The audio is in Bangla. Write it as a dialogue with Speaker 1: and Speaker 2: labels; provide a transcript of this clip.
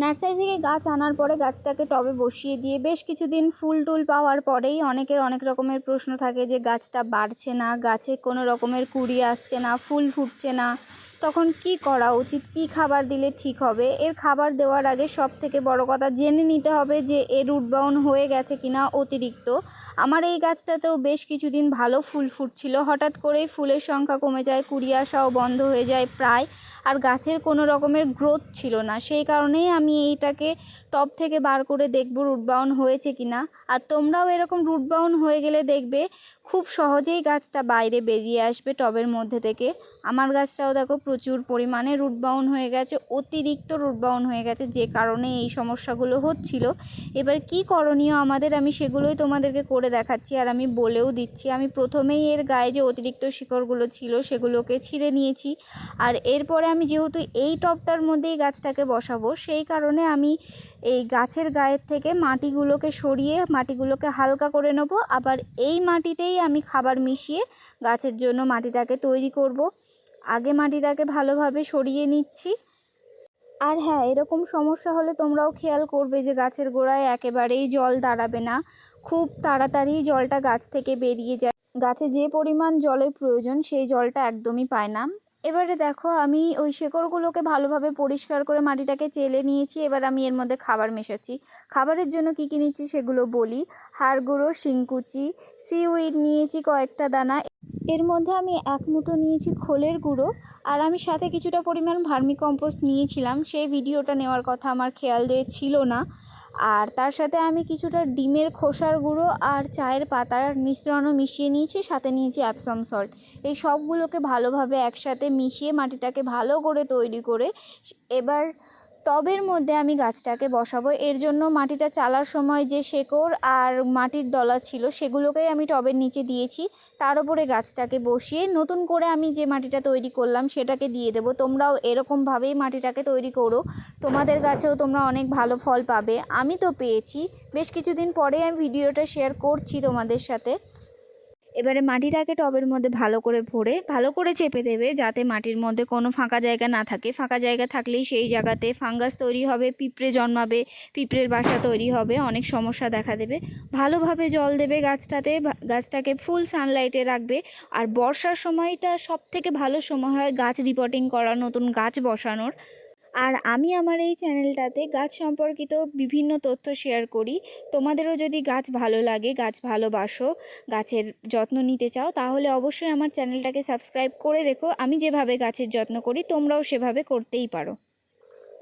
Speaker 1: নার্সারি থেকে গাছ আনার পরে গাছটাকে টবে বসিয়ে দিয়ে বেশ কিছুদিন ফুল টুল পাওয়ার পরেই অনেকের অনেক রকমের প্রশ্ন থাকে যে গাছটা বাড়ছে না, গাছে কোনো রকমের কুড়ি আসছে না, ফুল ফুটছে না। তখন কি করা উচিত? কি খাবার দিলে ঠিক হবে? এর খাবার দেওয়ার আগে সব থেকে বড় কথা জেনে নিতে হবে যে এর রুটবাউন হয়ে গেছে কিনা অতিরিক্ত। আমার এই গাছটাতেও বেশ কিছুদিন ভালো ফুল ফুটছিল। হঠাৎ করেই ফুলের সংখ্যা কমে যায়, কুড়ি আসাও বন্ধ হয়ে যায় প্রায়, আর গাছের কোনো রকমের গ্রোথ ছিল না। সেই কারণেই আমি এইটাকে টব থেকে বার করে দেখব রুটবাউন হয়েছে কিনা। আর তোমরাও এরকম রুটবাউন হয়ে গেলে দেখবে, খুব সহজেই গাছটা বাইরে বেরিয়ে আসবে টবের মধ্যে থেকে। আমার গাছটাও দেখো প্রচুর পরিমাণে রুটবাউন হয়ে গেছে, অতিরিক্ত রুটবাউন হয়ে গেছে, যে কারণে এই সমস্যাগুলো হচ্ছিল। এবার কি করণীয় আমাদের, আমি সেগুলোই তোমাদেরকে করে দেখাচ্ছি আর আমি বলেও দিচ্ছি। আমি প্রথমেই এর গায়ে যে অতিরিক্ত শিকড়গুলো ছিল সেগুলোকে ছিঁড়ে নিয়েছি। আর এরপরে আমি যেহেতু এই টবটার মধ্যেই গাছটাকে বসাবো, সেই কারণে আমি এই গাছের গায়ের থেকে মাটিগুলোকে সরিয়ে মাটিগুলোকে হালকা করে নেব। আবার এই মাটিতেই আমি খাবার মিশিয়ে গাছের জন্য মাটিটাকে তৈরি করব। আগে মাটিটাকে ভালোভাবে সরিয়ে নিচ্ছি। আর হ্যাঁ এরকম সমস্যা হলে তোমরাও খেয়াল করবে যে গাছের গোড়ায় একেবারেই জল দাঁড়াবে না। খুব তাড়াতাড়ি জলটা গাছ থেকে বেরিয়ে যায়। গাছে যে পরিমাণ জলের প্রয়োজন, সেই জলটা একদমই পায় না। এবারে দেখো, আমি ওই শেকড়গুলোকে ভালোভাবে পরিষ্কার করে মাটিটাকে চেলে নিয়েছি। এবার আমি এর মধ্যে খাবার মেশাচ্ছি। খাবারের জন্য কী কী নিচ্ছি সেগুলো বলি। হাড় গুঁড়ো শিংকুচি সিউইড নিয়েছি কয়েকটা দানা। এর মধ্যে আমি এক মুঠো নিয়েছি খোলের গুঁড়ো। আর আমি সাথে কিছুটা পরিমাণ ভার্মি কম্পোস্ট নিয়েছিলাম। সেই ভিডিওটা নেওয়ার কথা আমার খেয়াল দিয়ে ছিল না। আর তার সাথে আমি কিছুটা ডিমের খোসার গুঁড়ো আর চায়ের পাতার মিশ্রণও মিশিয়ে নিয়েছি, সাথে নিয়েছি অ্যাপসম সল্ট এই সবগুলোকে ভালোভাবে একসাথে মিশিয়ে মাটিটাকে ভালো করে তৈরি করে, এবার টবের মধ্যে আমি গাছটাকে বসাবো। এর জন্য মাটিটা চালার সময় যে শেকড় আর মাটির দলা ছিল সেগুলোকেই আমি টবের নিচে দিয়েছি। তার উপরে গাছটাকে বসিয়ে নতুন করে আমি যে মাটিটা তৈরি করলাম সেটাকে দিয়ে দেবো। তোমরাও এরকমভাবেই মাটিটাকে তৈরি করো। তোমাদের গাছেও তোমরা অনেক ভালো ফল পাবে। আমি তো পেয়েছি। বেশ কিছুদিন পরে আমি ভিডিওটা শেয়ার করছি তোমাদের সাথে। এবারে মাটিটাকে টবের মধ্যে ভালো করে ভরে, ভালো করে চেপে দেবে যাতে মাটির মধ্যে কোনো ফাঁকা জায়গা না থাকে। ফাঁকা জায়গা থাকলেই সেই জায়গাতে ফাঙ্গাস তৈরি হবে, পিঁপড়ে জন্মাবে, পিঁপড়ের বাসা তৈরি হবে, অনেক সমস্যা দেখা দেবে। ভালোভাবে জল দেবে গাছটাতে গাছটাকে ফুল সানলাইটে রাখবে। আর বর্ষার সময়টা সব থেকে ভালো সময় হয় গাছ রিপোর্টিং করা নতুন গাছ বসানোর। আর আমি আমার এই চ্যানেলটাতে গাছ সম্পর্কিত বিভিন্ন তথ্য শেয়ার করি। তোমাদেরও যদি গাছ ভালো লাগে, গাছ ভালোবাসো, গাছের যত্ন নিতে চাও, তাহলে অবশ্যই আমার চ্যানেলটাকে সাবস্ক্রাইব করে রেখো। আমি যেভাবে গাছের যত্ন করি, তোমরাও সেভাবে করতেই পারো।